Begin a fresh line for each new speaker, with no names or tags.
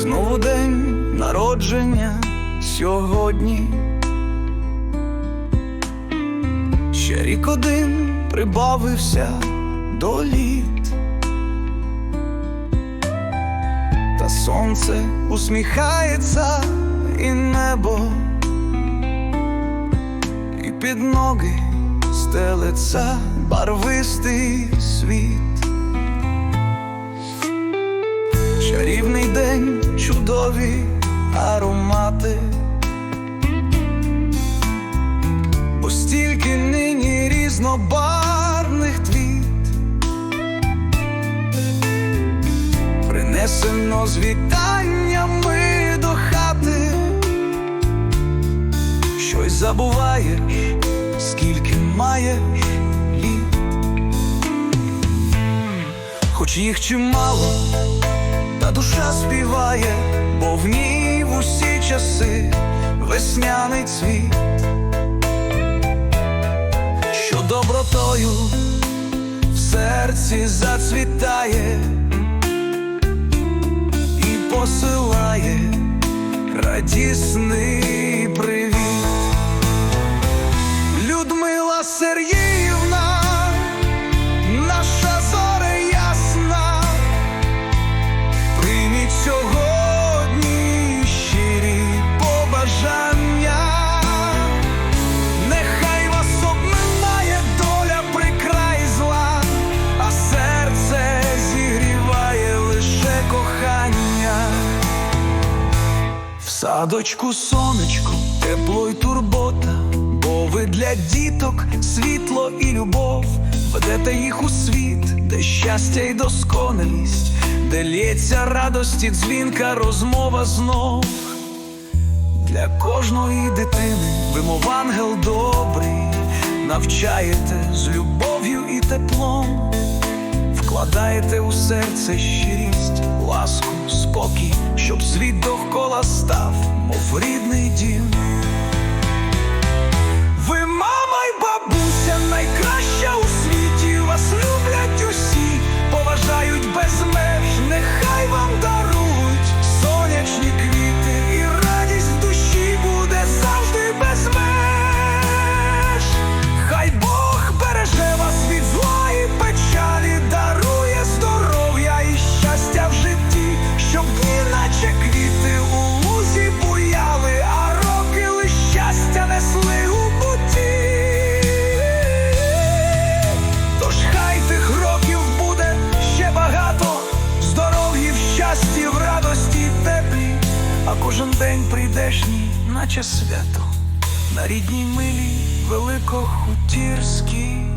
Знову день народження сьогодні. Ще рік один прибавився до літ, та сонце усміхається і небо, і під ноги стелиться барвистий світ. Чарівний день, аромати. Бо стільки нині різнобарвних твіт принесено з вітаннями до хати, щось забуваєш, скільки маєш хоч їх чимало, та душа співає, весняний цвіт що добротою в серці зацвітає і посилає радісний садочку сонечко, тепло й турбота, бо ви для діток світло і любов, ведете їх у світ, де щастя й досконалість, де лється радості дзвінка, розмова знов. Для кожної дитини ви, мов ангел добрий, навчаєте з любов'ю і теплом, вкладаєте у серце щирість, ласку, спокій, щоб світ довкола став, мов рідний дім. День прийдешній, наче свято, на рідній милій великохутірській.